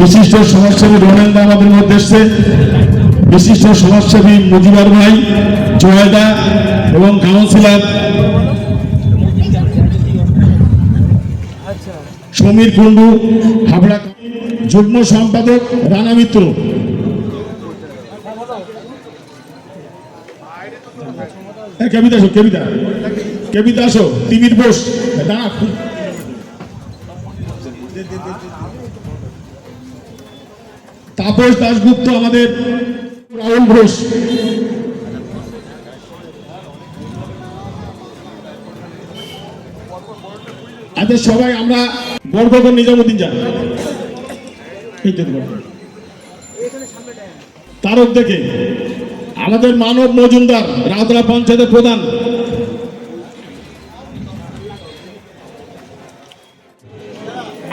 বিশিষ্ট সমাজসেবী রোনেন্দা আমাদের মধ্যে এসছে বিশিষ্ট সমাজসেবী মুজিবার ভাই জয়দা এবং কাউন্সিলর সমীর কুণ্ডু, হাবড়া যুগ্ম সম্পাদক রানা মিত্র। কেবিতা আসো, কেবিতা। কেবিতা আসো, তিমির বোস, দাঁড়া। তাপস দাশগুপ্ত আমাদের রাহুল ঘোষ। আচ্ছা সবাই আমরা বরগগর নিজামুদ্দিন যান। তারক দেখে। আমাদের মানব মজুমদার রাতলা পঞ্চায়েতের প্রধান।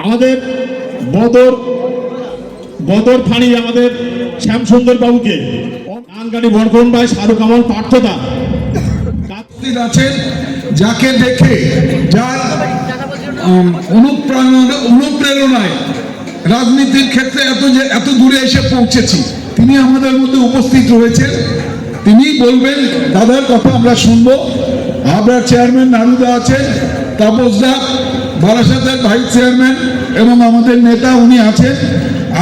আমাদের বদর বদর ফাঁড়ি আমাদের শ্যামসুন্দর বাবুকে। গানগাড়ি বরকরণ ভাই শাহরুখ কামাল পার্থতা আছেন যাকে দেখে যার উম, অনুপ্রেরণা অনুপ্রেরণায় রাজনীতির ক্ষেত্রে এত যে এত দূরে এসে পৌঁছেছি তিনি আমাদের মধ্যে উপস্থিত রয়েছেন। তিনি বলবেন দাদার কথা আমরা শুনব। হাবড়ার চেয়ারম্যান নারুদা আছেন তাপস তাপসদা বারাসাতের ভাইস চেয়ারম্যান এবং আমাদের নেতা উনি আছেন।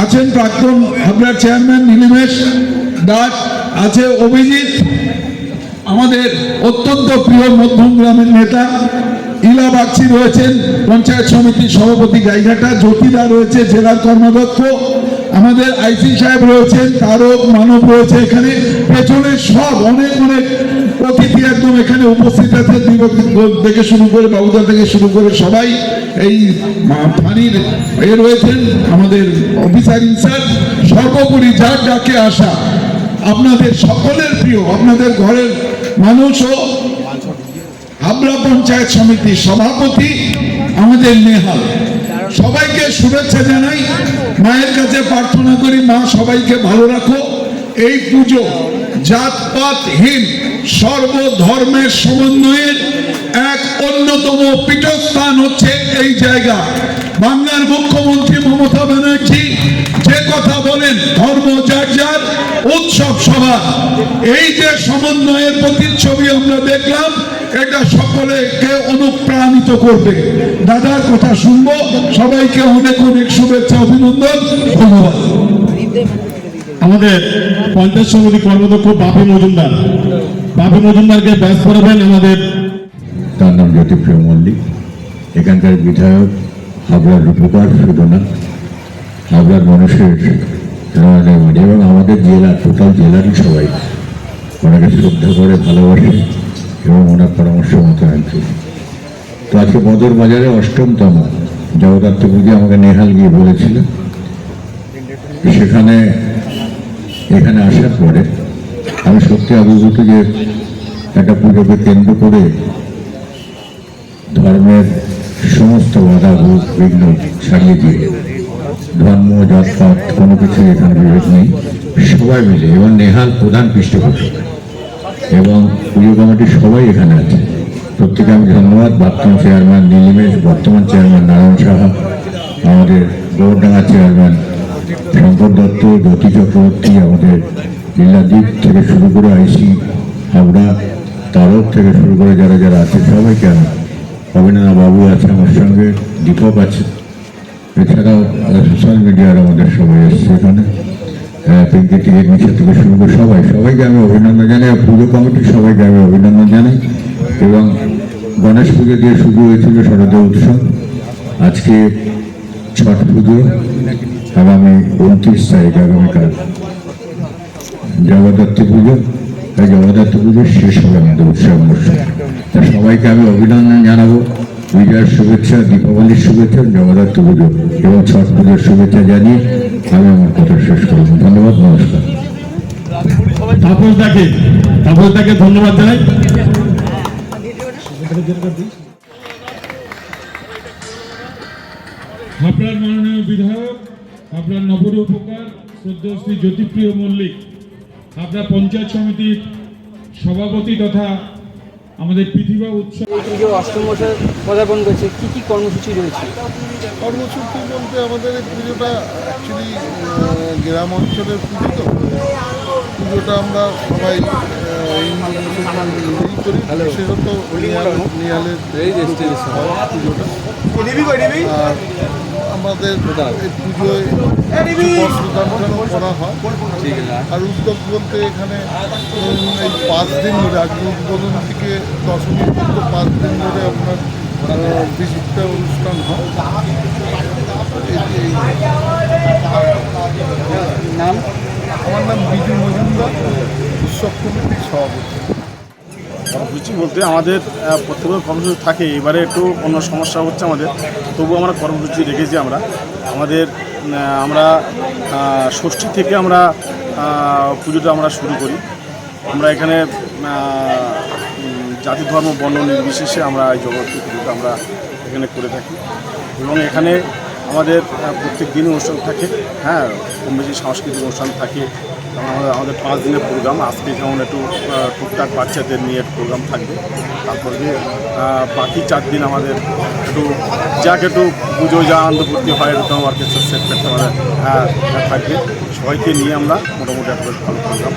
আছেন প্রাক্তন হাবড়ার চেয়ারম্যান নীলিমেশ দাস, আছে অভিজিৎ, আমাদের অত্যন্ত প্রিয় মধ্যম গ্রামের নেতা, ইলা বাগচি রয়েছেন, পঞ্চায়েত সমিতির সভাপতি গাইঘাটা, জ্যোতিদা রয়েছে, জেলার কর্মাধ্যক্ষ, আমাদের আইসি সাহেব রয়েছেন, তারক মানব রয়েছে এখানে, পেছনে সব অনেক অনেক অতিথি একদম এখানে উপস্থিত আছে থেকে শুরু করে বাবুদা থেকে শুরু করে সবাই। এই ফাঁড়ির এ রয়েছেন আমাদের অফিসার ইনচার্জ সর্বোপরি যার ডাকে আসা আপনাদের সকলের প্রিয়, আপনাদের ঘরের মানুষও হাবড়া পঞ্চায়েত সমিতির সভাপতি আমাদের নেহাল। সবাইকে শুভেচ্ছা জানাই, মায়ের কাছে প্রার্থনা করি, মা সবাইকে ভালো রাখো। এই পুজো জাতপাতহীন সর্বধর্মের সমন্বয়ের এক অন্যতম পীঠস্থান হচ্ছে এই জায়গা। বাংলার মুখ্যমন্ত্রী মমতা ব্যানার্জি যে কথা বলেন ধর্ম যার যার উৎসব সভা এই যে সমন্বয়ের প্রতিচ্ছবি আমরা দেখলাম এটা সকলেকে অনুপ্রাণিত করবে? দাদার কথা শুনব। সবাইকে অনেক অনেক শুভেচ্ছা অভিনন্দন ধন্যবাদ। আমাদের পঞ্চায়েত সমিতি কর্মদক্ষ বাপি মজুমদার। বাপি মজুমদারকে ব্যাস করাবেন আমাদের। তার নাম জ্যোতিপ্রিয় মল্লিক। এখানকার বিধায়ক হাবড়ার রূপকার শুধু না হাবড়ার মানুষের মনে এবং আমাদের জেলা, টোটাল জেলারই সবাই ওনাকে শ্রদ্ধা করে ভালোবাসে এবং ওনার পরামর্শ মতো আনছে তো আজকে বদর বাজারে অষ্টমতম জগদ্ধাত্র পুজো আমাকে নেহাল গিয়ে বলেছিল। সেখানে, এখানে আসার পরে আমি সত্যি অভিভূত যে একটা পুজোকে কেন্দ্র করে ধর্মের সমস্ত বাধা, ভোগ, বিঘ্ন ছাড়িয়ে দিয়ে ধর্ম, জাতপাত, কোনো কিছু এখানে বিভেদ নেই। সবাই মিলে এবং নেহাল প্রধান পৃষ্ঠপোষক। এবং পুজো কমিটির সবাই এখানে আছে। প্রত্যেকে আমি ধন্যবাদ। প্রাক্তন চেয়ারম্যান নীলিমেশ, বর্তমান চেয়ারম্যান নারায়ণ সাহা, আমাদের গৌরডাঙ্গা চেয়ারম্যান শঙ্কর দত্ত, জ্যোতি চক্রবর্তী, আমাদের লীলাদ্বীপ থেকে শুরু করে আইসি হাবড়া তারক থেকে শুরু করে যারা যারা আছে সবাইকে আমি অভিনন্দন বাবু আছে আমার সঙ্গে, দীপক আছে। এছাড়াও সোশ্যাল মিডিয়ার আমাদের সবাই এসছে এখানে। পিঙ্কি টিকিট মিশা থেকে শুরু করে সবাই, সবাইকে আমি অভিনন্দন জানাই আর পুজো কমিটির সবাইকে আমি অভিনন্দন জানাই। এবং গণেশ পুজো দিয়ে শুরু হয়েছিল শারদীয় উৎসব। আজকে ছট পুজো, আগামী উনত্রিশ তারিখ, আগামীকাল। জগদ্ধাত্রী পুজো, এই জগদ্ধাত্রী পুজো শেষ হবে আমাদের উৎসব অনুষ্ঠান। তা সবাইকে আমি অভিনন্দন জানাব। বিজয়ের শুভেচ্ছা, দীপাবলির শুভেচ্ছা, জগদ্ধাত্রী পুজো এবং ছট পুজোর শুভেচ্ছা জানিয়ে আমি আমার কথা শেষ করব। ধন্যবাদ, নমস্কার। তাপস দাকে তাপস ধন্যবাদ জানাই। আপনার মাননীয় বিধায়ক, আপনার নবর উপকার, শ্রদ্ধেয় শ্রী জ্যোতিপ্রিয় মল্লিক। আপনার পঞ্চায়েত সমিতির সভাপতি তথা আমাদের পৃথিবী উৎসব। পুজো অষ্টম বছর পদার্পণ করছে কী কী কর্মসূচি রয়েছে? কর্মসূচি বলতে আমাদের এই পুজোটা অ্যাকচুয়ালি গ্রাম অঞ্চলের পুজো তো পুজোটা আমরা সবাই মিলেই করি। বিশেষত নিয়ালের পুজোটা। আর আমাদের এই পুজোয় করা হয়। আর উদ্যোগ বলতে এখানে এই পাঁচ দিন ধরে আজকে উদ্বোধন থেকে দশমী পর্যন্ত পাঁচ দিন ধরে আপনার বিচিত্রা অনুষ্ঠান হয়। নাম? আমার নাম বিজু মজুমদার উৎসব কমিটির সভাপতি। কর্মসূচি বলতে আমাদের প্রত্যেকের কর্মসূচি থাকে, এবারে একটু অন্য সমস্যা হচ্ছে আমাদের। তবু আমরা কর্মসূচি রেখেছি আমরা। আমাদের আমরা ষষ্ঠী থেকে আমরা পুজোটা আমরা শুরু করি। আমরা এখানে জাতি, ধর্ম, বর্ণ নির্বিশেষে আমরা এই জগৎ পুজোটা আমরা এখানে করে থাকি। এবং এখানে আমাদের প্রত্যেক দিনই অনুষ্ঠান থাকে। হ্যাঁ কম বেশি সাংস্কৃতিক অনুষ্ঠান থাকে। আমাদের পাঁচ দিনের প্রোগ্রাম আজকে যেমন একটু টুকটাক বাচ্চাদের নিয়ে প্রোগ্রাম থাকবে। তারপরে বাকি চার দিন আমাদের একটু, যাকে একটু পুজো যা আনন্দ করতে হয় এরকম অর্কেস্ট্রা সেট করতে আমাদের থাকবে। সবাইকে নিয়ে আমরা মোটামুটি একটা ভালো প্রোগ্রাম